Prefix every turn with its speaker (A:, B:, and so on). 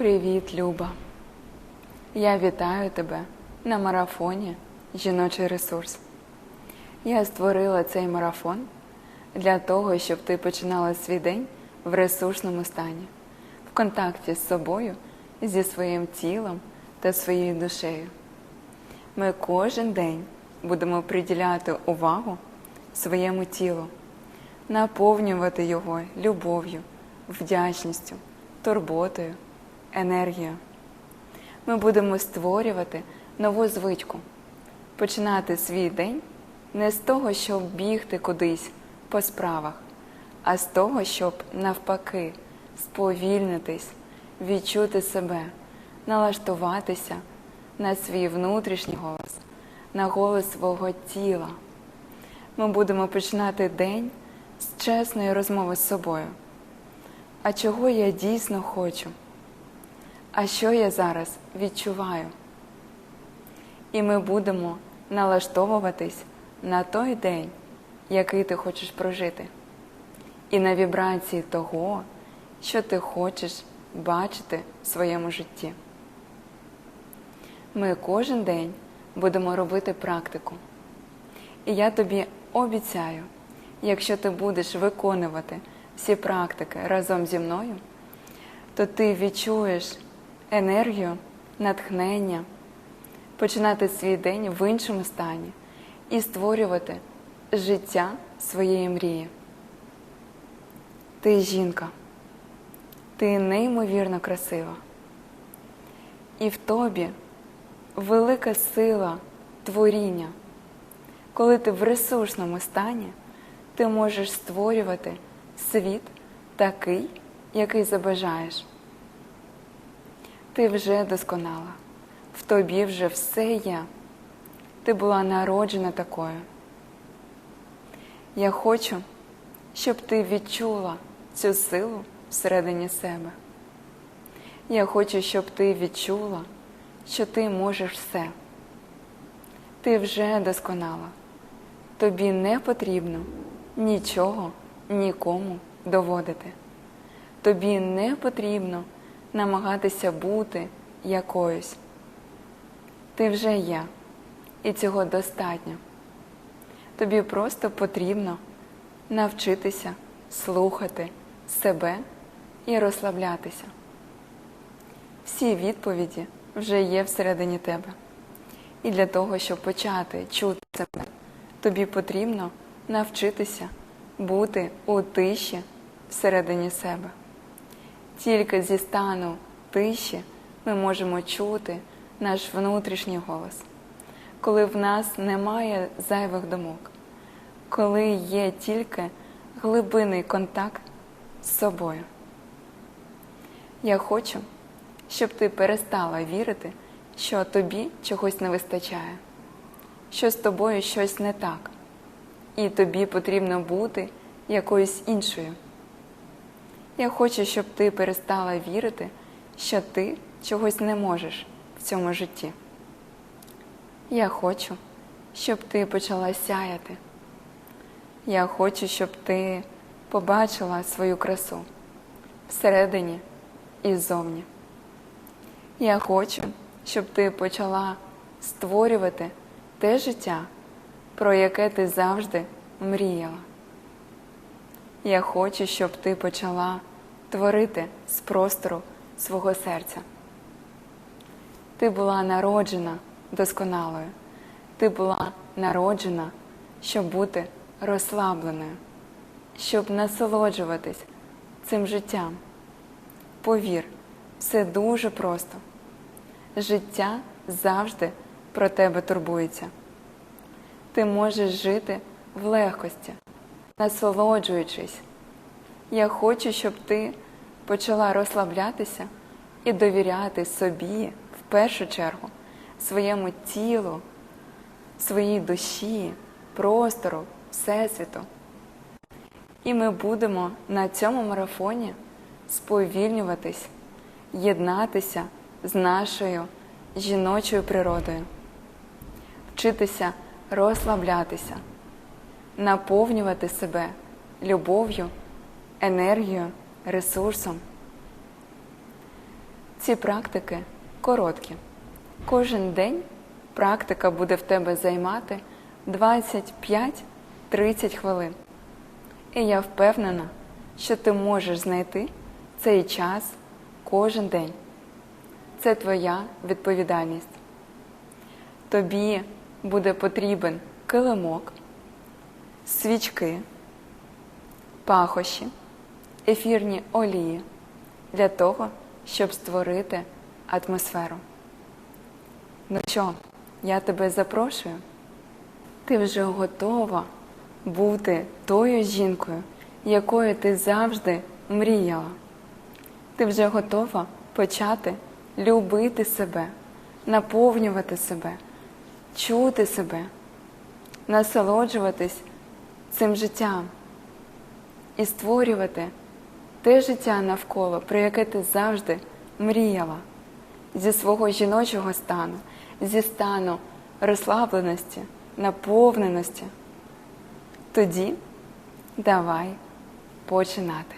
A: Привіт, Люба. Я вітаю тебе на марафоні Жіночий ресурс. Я створила цей марафон для того, щоб ти починала свій день в ресурсному стані, в контакті з собою, зі своїм тілом та своєю душею. Ми кожен день будемо приділяти увагу своєму тілу, наповнювати його любов'ю, вдячністю, турботою, енергією. Ми будемо створювати нову звичку, починати свій день не з того, щоб бігти кудись по справах, а з того, щоб навпаки сповільнитись, відчути себе, налаштуватися на свій внутрішній голос, на голос свого тіла. Ми будемо починати день з чесної розмови з собою. А чого я дійсно хочу? А що я зараз відчуваю? І ми будемо налаштовуватись на той день, який ти хочеш прожити, і на вібрації того, що ти хочеш бачити в своєму житті. Ми кожен день будемо робити практику. І я тобі обіцяю, якщо ти будеш виконувати всі практики разом зі мною, то ти відчуєш енергію, натхнення, починати свій день в іншому стані і створювати життя своєї мрії. Ти жінка, ти неймовірно красива. І в тобі велика сила творіння. Коли ти в ресурсному стані, ти можеш створювати світ такий, який забажаєш. Ти вже досконала, в тобі вже все є. Ти була народжена такою. Я хочу, щоб ти відчула цю силу всередині себе. Я хочу, щоб ти відчула, що ти можеш все. Ти вже досконала. Тобі не потрібно нічого нікому доводити. Тобі не потрібно намагатися бути якоюсь. Ти вже є, і цього достатньо. Тобі просто потрібно навчитися слухати себе і розслаблятися. Всі відповіді вже є всередині тебе. І для того, щоб почати чути себе, тобі потрібно навчитися бути у тиші всередині себе. Тільки зі стану тиші ми можемо чути наш внутрішній голос, коли в нас немає зайвих думок, коли є тільки глибинний контакт з собою. Я хочу, щоб ти перестала вірити, що тобі чогось не вистачає, що з тобою щось не так, і тобі потрібно бути якоюсь іншою. Я хочу, щоб ти перестала вірити, що ти чогось не можеш в цьому житті. Я хочу, щоб ти почала сяяти. Я хочу, щоб ти побачила свою красу всередині і ззовні. Я хочу, щоб ти почала створювати те життя, про яке ти завжди мріяла. Я хочу, щоб ти почала творити з простору свого серця. Ти була народжена досконалою. Ти була народжена, щоб бути розслабленою, щоб насолоджуватись цим життям. Повір, все дуже просто. Життя завжди про тебе турбується. Ти можеш жити в легкості, насолоджуючись. Я хочу, щоб ти почала розслаблятися і довіряти собі в першу чергу, своєму тілу, своїй душі, простору, всесвіту. І ми будемо на цьому марафоні сповільнюватись, єднатися з нашою жіночою природою, вчитися розслаблятися, наповнювати себе любов'ю, енергією, ресурсом. Ці практики короткі. Кожен день практика буде в тебе займати 25-30 хвилин. І я впевнена, що ти можеш знайти цей час кожен день. Це твоя відповідальність. Тобі буде потрібен килимок, свічки, пахощі, ефірні олії для того, щоб створити атмосферу. Ну що, я тебе запрошую. Ти вже готова бути тою жінкою, якою ти завжди мріяла. Ти вже готова почати любити себе, наповнювати себе, чути себе, насолоджуватись цим життям і створювати те життя навколо, про яке ти завжди мріяла зі свого жіночого стану, зі стану розслабленості, наповненості. Тоді давай починати.